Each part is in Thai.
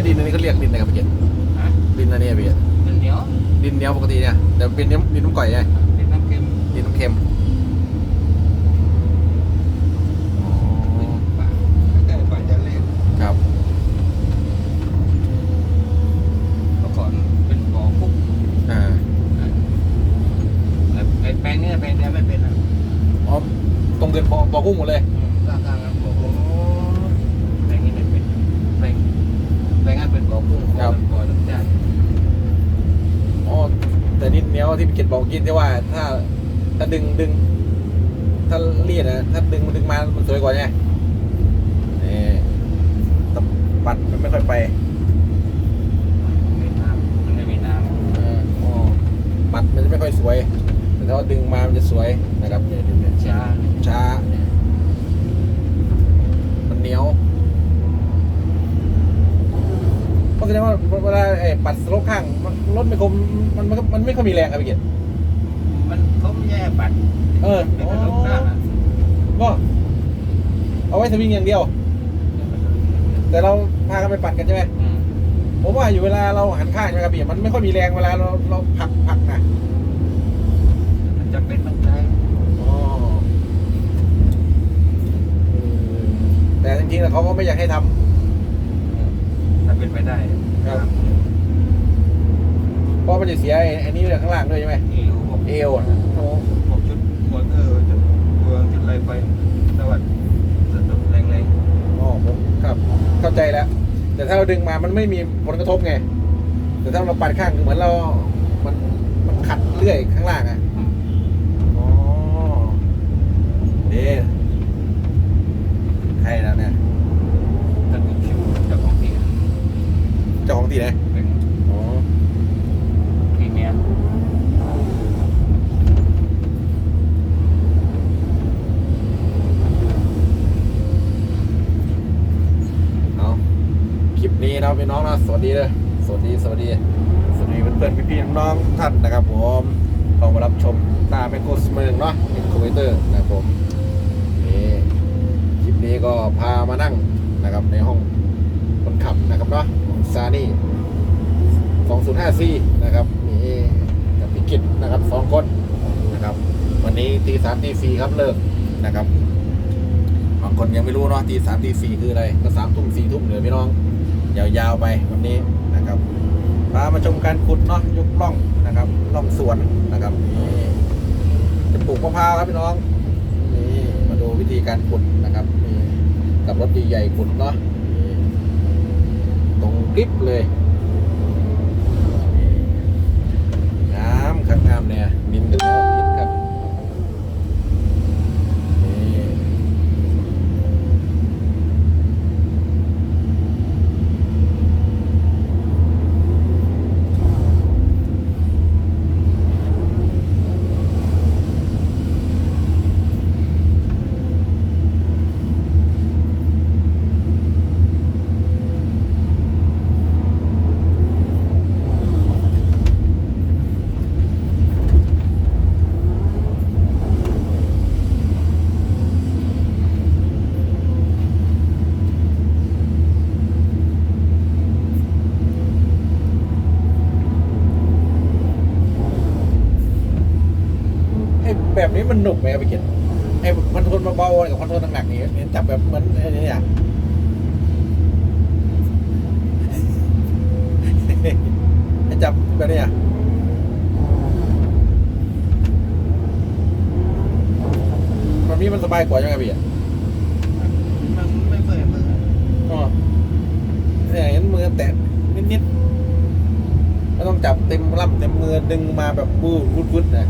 แล้วดินอันนี้เขาเรียกดินอะไรครับพี่เกศฮะดินอันนี้อะพี่เกศมันเหนียวดินเหนียวปกติเนี่ยแต่เป็นดินดินน้ำก่อยไงเป็นน้ำเค็มดินน้ำเค็มอ๋อป่าใกล้ป่าจะเล็กครับเมื่อก่อนเป็นบ่อคุกอ่าไอ้ไอ้แปลงเนี้แปลงเนี้ยไม่เป็นอะอ๋อตรงเกินบ่อบ่อกุ้งหมดเลย อืมข้างๆนั้นบ่อคุกแปลงนี้ไม่เป็นแปลงแปล งนั้นเป็นบ่อกุ้งบ่อบ่อน้ำจ่ายอ๋อแต่ดินเหนียวที่พี่เกศบอกกินที่ว่า ถ้าถ้าดึงดึง ถ้าเลียดนะถ้าดึงมันดึงมา มันสวยกว่าไงนี่แต่ปัดมันไม่ค่อยไปไม่น้ำมันไม่มีน้เอออ๋อปัดมันจะไม่ค่อยสวย แต่ถ้าว่าดึงมา มันจะสวยนะครับเนี่ยดูเนี่ยำช้า ช้าเนี่ยมันเหนียวเพราะแสดงว่าเวลาไอ้ ปัดสโลปข้างมันรถไม่คมมันมันมันไม่ค่อยมีแรงครับพี่เกียรติมันเขาไม่แย่ปัดเออเป็นกระดูกหน้าน่ะก็เอาไว้สวิงอย่างเดียว แต่เราพากันไปปัดกันใช่ไหมอืมผมว่าอยู่เวลาเราหันข้างใช่ไหมครับพี่มันไม่ค่อยมีแรงเวลาเราเราผลักผลักนะมันจำเป็นต้องใช้อ๋อเออแต่จริงๆแล้วเขาก็ไม่อยากให้ทำ ถ้าเป็นไปได้ครับ เพราะมันจะเสียไอ้ไอ้นี่ข้างล่างด้วยใช่ไหมเอวบอกเอวอะโอ้พวกชุดมอเตอร์จุดเฟืองจุดไรไฟสวัสดิ์จุดแรงแรงอ๋อผมครับ เข้าใจแล้ว แต่ถ้าเราดึงมามันไม่มีผลกระทบไง แต่ถ้าเราปัดข้างคือเหมือนเรา มันมันขัดเลื่อยข้างล่างอะอ๋อเด้ใครแล้วเนี่ยถ้าเป็นชิวเจ้าของที่เจ้าของที่ไหน เป็น อ๋อ ที่เมีย เอา คลิปนี้นะพี่น้องนะสวัสดีเลยสวัสดีสวัสดี สวัสดีเพื่อนๆพี่ๆน้องๆท่านนะครับผมลองมารับชมตาเป็นโกสเมืองเนาะเป็นคอมพิวเตอร์นะครับผมนี่คลิปนี้ก็พามานั่งนะครับในห้องคนขับนะครับเนาะของซานี่ 205C นะครับนี่กับพิกิตนะครับสองคนนะครับ วันนี้ตีสามตีสี่ครับเลิกนะครับบางคนยังไม่รู้เนาะตีสามตีสี่คืออะไรก็สามทุ่มสี่ทุ่มเหนือพี่น้อง ยาวๆไปวันนี้นะครับพามาชมการขุดเนาะยกล่องนะครับล่องสวนนะครับนี่จะปลูกมะพร้าวครับพี่น้องนี่มาดูวิธีการขุดนะครับนี่กับรถใหญ่ๆขุดเนาะตรงกริบเลยงามครับงามเนี่ยดินกันแล้วคิดครับนี่ไอ้ แบบนี้มันหนุกไหมครับพี่เกียรติไอ้คอนโทรลเบาๆกับคอนโทรลหนักๆนี่เห็นจับแบบเหมือนไอ้นี่อะให้จับแบบนี้อะมันนี้มันสบายกว่าใช่ไหมพี่อะมันไม่เปื่อยมืออ๋อเนี่ยเห็นมือแตะนิดๆไม่ต้องจับเต็มล่ำเต็มมือดึงมาแบบบูดวุดวุดนะ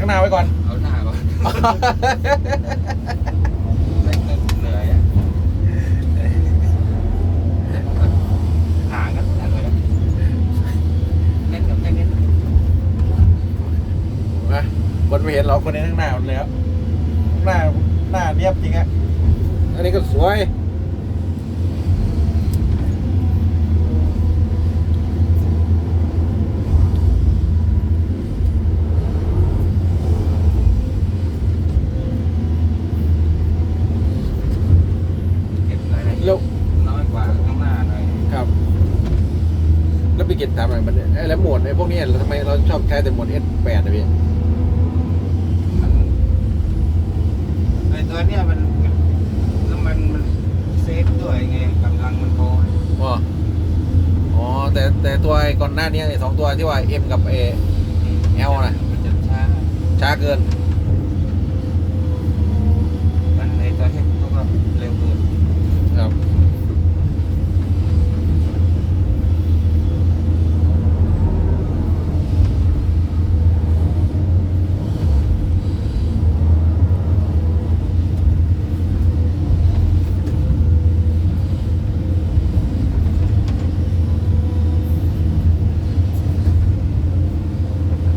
ข้างหน้าไว้ก่อน เอาหน้าก่อนเล่นกันเหนื่อยอะห่างกันห่างกันเล่นกับแค่นี้นะคนไม่เห็นหรอกคนในข้างหน้ามันแล้วข้างหน้าหน้าเรียบจริงอะอันนี้ก็สวย เก็บรายละเอีย แล้ ด ว น้อยกว่าข้างหน้าหน่อย ครับ แล้วไปเก็บตามอะไรมันเนี่ยไอ้แล้วหมวดไอ้พวกเนี้ยทำไมเราชอบใช้แต่หมวด S8 นะพี่มันไอตัวเนี้ยมันแล้วมันมันเซฟด้วยไงกำลังมันพออ๋ออ๋อแต่แต่ตัวไอ้ก่อนหน้านี้ไอ้สองตัวที่ว่า M กับ A แอลนะมันจะช้าช้าเกินมันไอตัวเฮ็ดเขาก็เร็วเกิน ครับ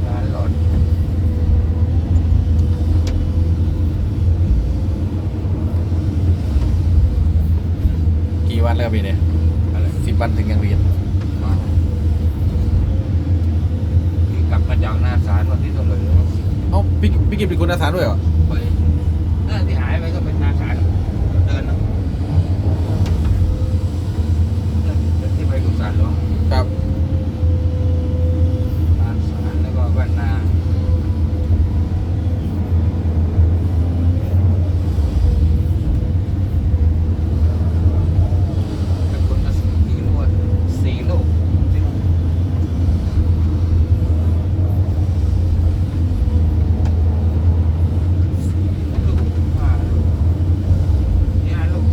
ร้านหลอด กี่วันแล้วพี่เนี่ย อะไร สิบวันถึงยังเรียน มาที่กลับมาจากหน้าศาลวันที่เท่าไหร่วะ เอ้า พี่กิมเป็นคนอาสาด้วยเหรอ ไปน่าที่หายไปก็เป็นหน้าศาลเดินนะที่ไปกุศลหลวง ครับ หน้าศาลแล้วก็บ้านนาแล้วคนละสี่ลูกสี่ลูกลูกห้าลูกนี่ห้าลูก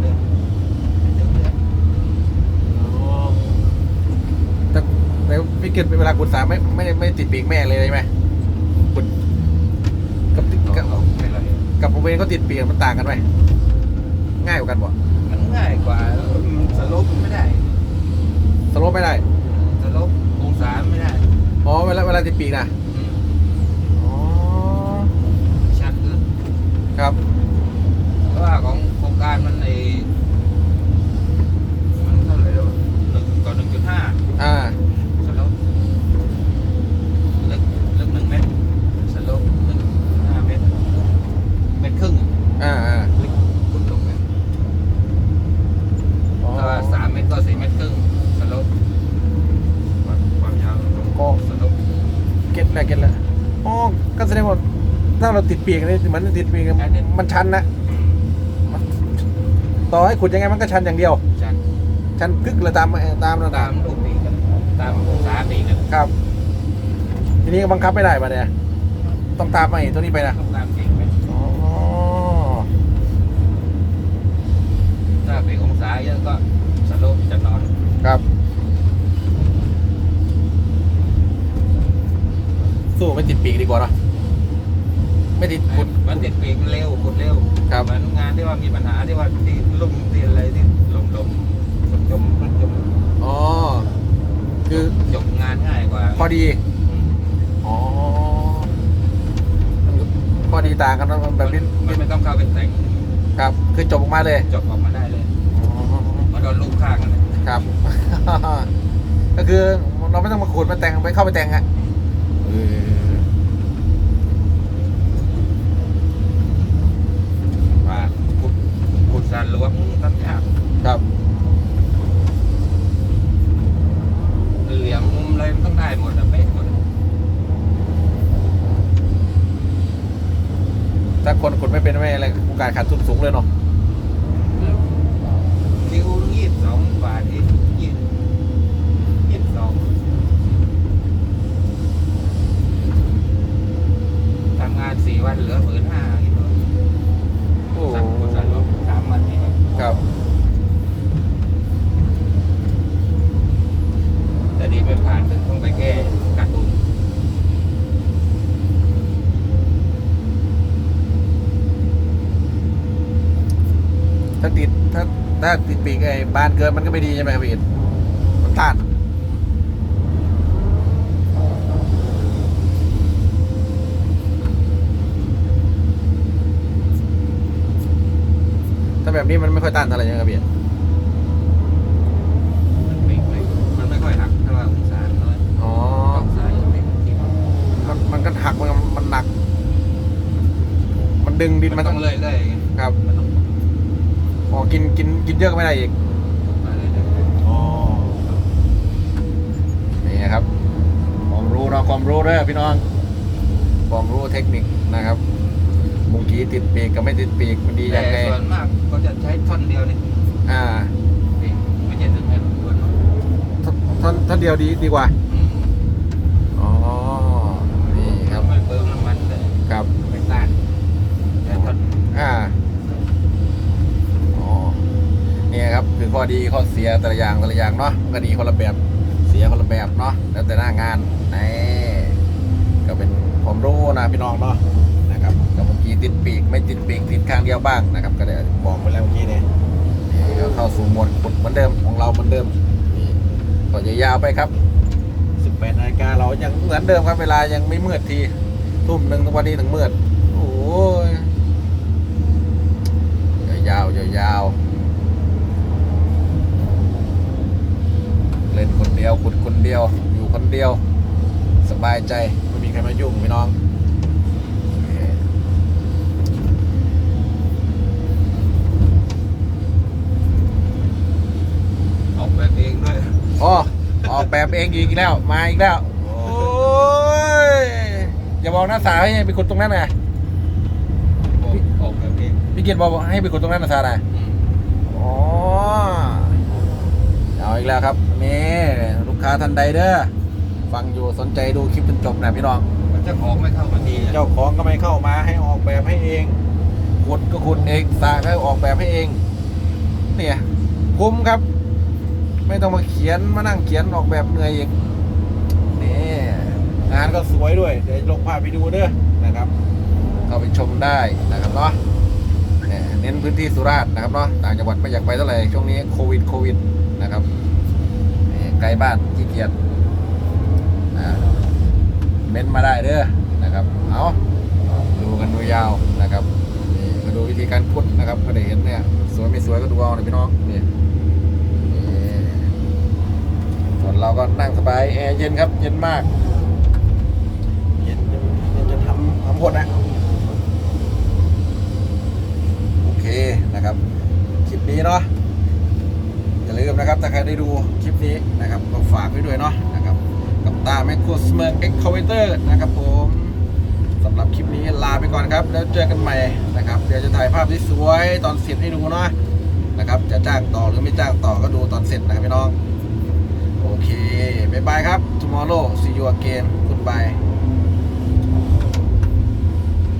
เดินเดินเดิน แต่ แต่พี่กิมเวลาขุดสาไม่ไม่ไม่ติดปีกแม่เลยใช่ไหมขุดกับกับเอาไปเลยกับผมเองก็ติดปีกมันต่างกันไหมง่ายกว่ากันบ่มันง่ายกว่ามันสโลปไม่ได้สโลปไม่ได้สโลปองศาไม่ได้อ๋อเวลาเวลาติดปีกนะอืมอ๋อชัดขึ้นครับเพราะว่าของโครงการมันไอมันเท่าไหร่แล้วหนึ่งต่อหนึ่งจุดห้า อ่า สโลปลึกลึกหนึ่งเมตรสโลปลึกห้าเมตรเมตรครึ่งอะ อ่าอ่า ลึกขุดลงไป อ๋อ ถ้าสามเมตรก็สี่เมตรครึ่งสโลปความความยาวของ ก็ สโลป เก็ตแล้วเก็ตแล้วอ๋อก็แสดงว่า ถ้าเราติดปีกนี่เหมือนติดปีกมันชันนะต่อให้ขุดยังไงมันก็ชันอย่างเดียว ชัดชันกึกเลยตามตามระดัตาบมลูกปีกกันตามองศาปีกกันครับ ทีนี้ก็บังคับไม่ได้ปะเนี่ยต้องตามมาไอ้ตัวนี้ไปนะต้องตามปีกไปอ๋อถ้าปีกองศาเยอะก็สโลปจะนอนครับสู้ไม่ติดปีกดีกว่าเนอะ ไม่ติดขุดมันติดปีกเร็วขุดเร็วครับ เหมือนงานที่ว่ามีปัญหาที่ว่าที่ลุ่มที่อะไรที่ลมลมจมจมจมอ๋อ คือจบงานง่ายกว่าพอดี อืมอ๋อมันก็พอดีต่างกันเนอะแบบนี้มันไม่ต้องเข้าไปแต่งครับ คือจบออกมาเลยจบออกมาได้เลยอ๋อมาโดนลูกข้างกันเลยครับ ก็คือเราไม่ต้องมาขูดมาแต่งไปเข้าไปแต่งอะเออ ว่าขุดขุดสารหลวงตั้งยาก ครับ เหลี่ยมมุมอะไรมันต้องได้หมดอะเป๊ะหมดอะ ถ้าคนขุดไม่เป็นไม่อะไรโอกาสขาดทุนสูงเลยเนาะ คิวยี่สิบสองบาทเองยี่สิบยี่สิบสองทำงานสี่วันเหลือหมื่นห้าอีกแล้ว โอ้ สั่งคนสั่งรถสามวันนี้ ครับ แต่ดีไม่ผ่านต้องไปแก้การ์ตูน ถ้าติดถ้าถ้าติดปีกไอ้บานเกินมันก็ไม่ดีใช่ไหมครับพี่มันต้านถ้าแบบนี้มันไม่ค่อยต้านอะไรยังไงครับพี่มันไม่ไม่มันไม่ค่อยหักถ้าว่าองศาน้อยอ๋อต้องสายไม่ที่มันมันมันก็หักมันมันหนัก มันดึงดินมัมันนต้ต้อองงเลื่อยเลื่อยๆครับมันต้อง อ๋อกินกินกินเยอะก็ไม่ได้อีกมาเรื่อยอ๋อนี่นะครับความรู้เนาะความรู้เด้อพี่น้องความรู้เทคนิคนะครับมุงกีติดปีกกับไม่ติดปีกมันดีๆแต่ยังไงส่วนมากก็จะใช้ท่อนเดียวนี่อ่านี่ไม่ใช่ถึงแค่ตัวนู้นท่อนท่อนท่อนเดียวดีดีกว่า อืม อ๋อ นี่ครับ ไม่เติมน้ำมันแต่ ครับ ไม่ต้านแต่ท่อน อ่า อ๋อ เนี่ยครับ คื อข้อดีข้อเสียแต่ละอย่างแต่ละอย่างเนาะก็ดีคนละแบบเสียคนละแบบเนาะแล้วแต่หน้างานนี่ก็เป็นความรู้นะพี่น้องเนาะนะครับกับเมื่อกี้ติดปีกไม่ติดปีกติดข้างเดียวบ้างนะครับ ก็ได้บอกไปแล้วเมื่อกี้เนี่ยก็เข้าสู่หมดขุดเหมือนเดิมของเราเหมือนเดิมนี่ก็ยาวไปครับ18นาฬิกาเรายังเหมือนเดิมครับเวลายังไม่มืดทีทุ่มหนึ่งทุกวันนี้ถึงมืดโอ้ยยาวยาวๆเล่นคนเดียวขุดคนเดียว อยู่คนเดียว สบายใจไม่มีใครมายุ่งพี่น้องออกแบบเองด้วยอ๋อออกแบบเองอีกแล้ว มาอีกแล้ว โอ้ย อย่าบอกนะสาวให้ไปขุดตรงนั้นนะออกออกแบบเองพี่เกียรติบอกให้ไปขุดตรงนั้นนะสาวนะอืมอ๋อเอาอีกแล้วครับนี่ลูก ค้าท่านใดเด้อฟังอยู่สนใจดูคลิปจนจบนะพี่น้อง มันจะของไม่เข้ามาดีอะเจ้าของก็ไม่เข้ามาให้ออกแบบให้เองขุดก็ขุดเองสร้างก็ออกแบบให้เอง เนี่ยคุ้มครับ ไม่ต้องมาเขียนมานั่งเขียนออกแบบเหนื่อยอีกนี่งานก็สวยด้วย เดี๋ยวลงภาพไปดูเด้อนะครับ เข้าไปชมได้นะครับเนาะเนี่ยเน้นพื้นที่สุราษฎร์นะครับเนาะต่างจังหวัดไม่อยากไปเท่าไหร่ช่วงนี้โควิดโควิดนะครับนี่ ไกลบ้านขี้เกียจอ่าเม้นมาได้เด้อนะครับ เอาดูกันดูยาวนะครับนี่มาดูวิธีการขุดนะครับก็ได้เห็นเนี่ยสวยไม่สวยก็ดูเอาเลยพี่น้องนี่นี่ส่วนเราก็นั่งสบายแอร์เย็นครับ เย็นมาก เย็นจนเย็นจนทำทำหดนะโอเคนะครับคลิปนี้เนาะ อย่าลืมนะครับ ถ้าใครได้ดูคลิปนี้นะครับก็ฝากไว้ด้วยเนาะนะครับ กับตาแมคโครสเมิร์เอ็กคาเวเตอร์นะครับผมสำหรับคลิปนี้ลาไปก่อนครับ แล้วเจอกันใหม่นะครับ เดี๋ยวจะถ่ายภาพที่สวยตอนเสร็จให้ดูเนาะนะครับ จะจ้างต่อหรือไม่จ้างต่อก็ดูตอนเสร็จนะครับพี่น้อง โอเค บ๊ายบายครับ tomorrow see you again goodbye